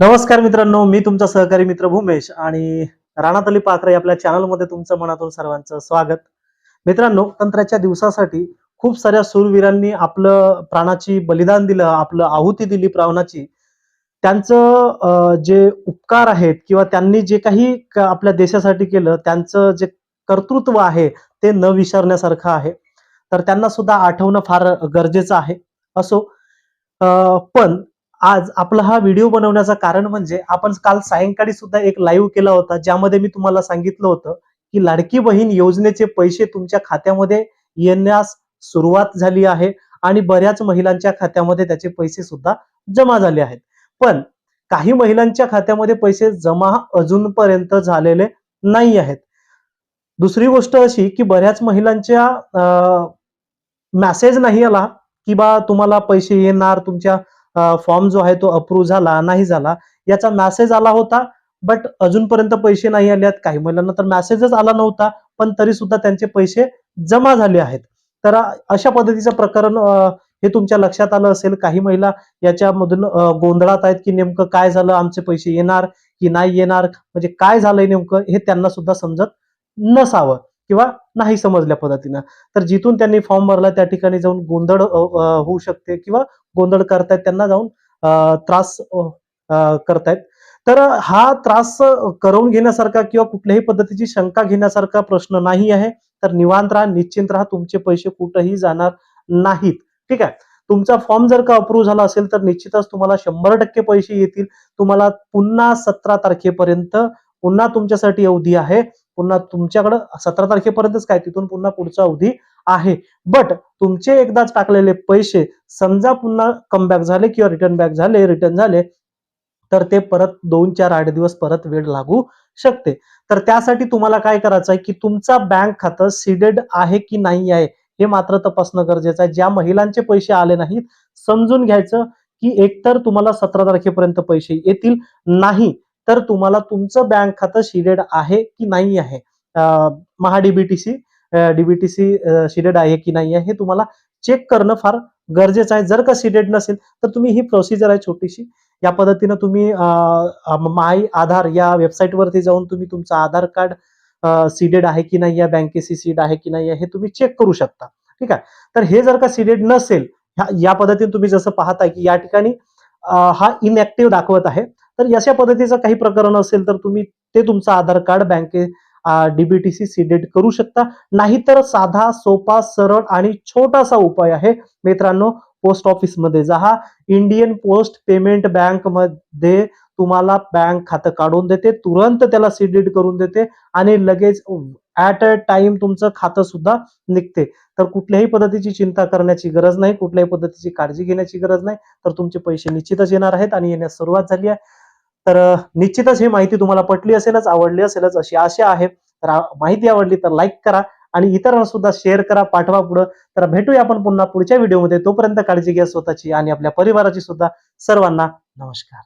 नमस्कार मित्रांनो मी तुमचा सहकारी मित्र भूमेश आणि राणातली पाखरे आपल्या चॅनलमध्ये तुमचं मनातून सर्वांचं स्वागत. मित्रांनो तंत्राच्या दिवसासाठी खूप साऱ्या सूरवीरांनी आपलं प्राणाची बलिदान दिलं आपलं आहुती दिली प्राणाची त्यांचं जे उपकार आहेत किंवा त्यांनी जे काही आपल्या देशासाठी केलं त्यांचं जे कर्तृत्व आहे ते न विसरण्यासारखं आहे. तर त्यांना सुद्धा आठवणं फार गरजेचं आहे. असो पण आज आपला हा व्हिडिओ बनवण्याचं कारण म्हणजे आपण काल सायंकाळी सुद्धा एक लाईव्ह केला होता ज्यामध्ये मी तुम्हाला सांगितलं होतं की लाडकी बहीण योजनेचे पैसे तुमच्या खात्यामध्ये येण्यास सुरुवात झाली आहे आणि बऱ्याच महिलांच्या खात्यामध्ये त्याचे पैसे सुद्धा जमा झाले आहेत. पण काही महिलांच्या खात्यामध्ये पैसे जमा अजूनपर्यंत झालेले नाही आहेत. दुसरी गोष्ट अशी की बऱ्याच महिलांच्या मेसेज नाही आला की बा तुम्हाला पैसे येणार तुमच्या फॉर्म जो आहे तो अप्रूव्ह झाला नाही झाला याचा मेसेज आला होता बट अजूनपर्यंत पैसे नाही आले आहेत. काही महिलांना तर मॅसेजच आला नव्हता पण तरी सुद्धा त्यांचे पैसे जमा झाले आहेत. तर अशा पद्धतीचं प्रकरण हे तुमच्या लक्षात आलं असेल. काही महिला याच्यामधून गोंधळात आहेत की नेमकं काय झालं आमचे पैसे येणार की नाही येणार म्हणजे काय झालंय नेमकं हे त्यांना सुद्धा समजत नसावं किंवा नाही समजल्या पद्धतीनं. तर जिथून त्यांनी फॉर्म भरला त्या ठिकाणी जाऊन गोंधळ होऊ शकते किंवा गोंधळ करतायत त्यांना जाऊन त्रास करतायत. तर हा त्रास करवून घेण्यासारखा किंवा कुठल्याही पद्धतीची शंका घेण्यासारखा प्रश्न नाही आहे. तर निवांत राहा निश्चिंत राहा तुमचे पैसे कुठेही जाणार नाहीत. ठीक आहे? तुमचा फॉर्म जर का अप्रूव्ह झाला असेल तर निश्चितच तुम्हाला शंभर टक्के पैसे येतील. तुम्हाला पुन्हा सतरा तारखेपर्यंत पुन्हा तुमच्यासाठी अवधी आहे. पुन्हा तुमच्याकडं सतरा तारखेपर्यंतच काय तिथून पुन्हा पुढचा अवधी आहे. बट तुमचे एकदाच टाकलेले पैसे समजा पुन्हा कमबॅक झाले किंवा रिटर्न बॅक झाले रिटर्न झाले तर ते परत दोन चार आठ दिवस परत वेळ लागू शकते. तर त्यासाठी तुम्हाला काय करायचं आहे की तुमचा बँक खातं सीडेड आहे की नाही आहे हे मात्र तपासणं गरजेचं आहे. ज्या महिलांचे पैसे आले नाहीत समजून घ्यायचं की एकतर तुम्हाला सतरा तारखेपर्यंत पैसे येतील नाही तर तुम्हाला तुमचं बँक खातं शिडेड आहे की नाही आहे? महाडीबीटीसी डीबीटीसी शिडेड आहे की नाही आहे हे तुम्हाला चेक करणं फार गरजेचं आहे. जर का सिडेड नसेल तर तुम्ही ही प्रोसिजर आहे छोटीशी. या पद्धतीनं तुम्ही माय आधार या वेबसाईटवरती जाऊन तुम्ही तुमचं आधार कार्ड सीडेड आहे की नाही या बँकेची सीड आहे की नाही हे तुम्ही चेक करू शकता. ठीक आहे? तर हे जर का सिडेड नसेल ह्या- या पद्धतीने तुम्ही जसं पाहताय की या ठिकाणी हा इनऍक्टिव्ह दाखवत आहे. तर अशा पद्धतीचं काही प्रकरण असेल तर तुम्ही ते तुमचं आधार कार्ड बँके डीबीटीसी सिलेक्ट करू शकता. नाहीतर साधा सोपा सरळ आणि छोटासा उपाय आहे. मित्रांनो पोस्ट ऑफिसमध्ये जा. इंडियन पोस्ट पेमेंट बँकमध्ये तुम्हाला बँक खातं काढून देते. तुरंत त्याला सीडेड करून देते आणि लगेच ऍट अ टाइम तुमचं खातं सुद्धा निघते. तर कुठल्याही पद्धतीची चिंता करण्याची गरज नाही. कुठल्याही पद्धतीची काळजी घेण्याची गरज नाही. तर तुमचे पैसे निश्चितच येणार आहेत आणि येण्यास सुरुवात झाली आहे. तर निश्चितच ही माहिती तुम्हाला पटली असेलच आवडली असेलच अशी आशा आहे. तर माहिती आवडली तर लाईक करा आणि इतरांना सुद्धा शेअर करा पाठवा पुढं. तर भेटूया आपण पुन्हा पुढच्या व्हिडिओमध्ये तोपर्यंत काळजी घ्या स्वतःची आणि आपल्या परिवाराची सुद्धा. सर्वांना नमस्कार.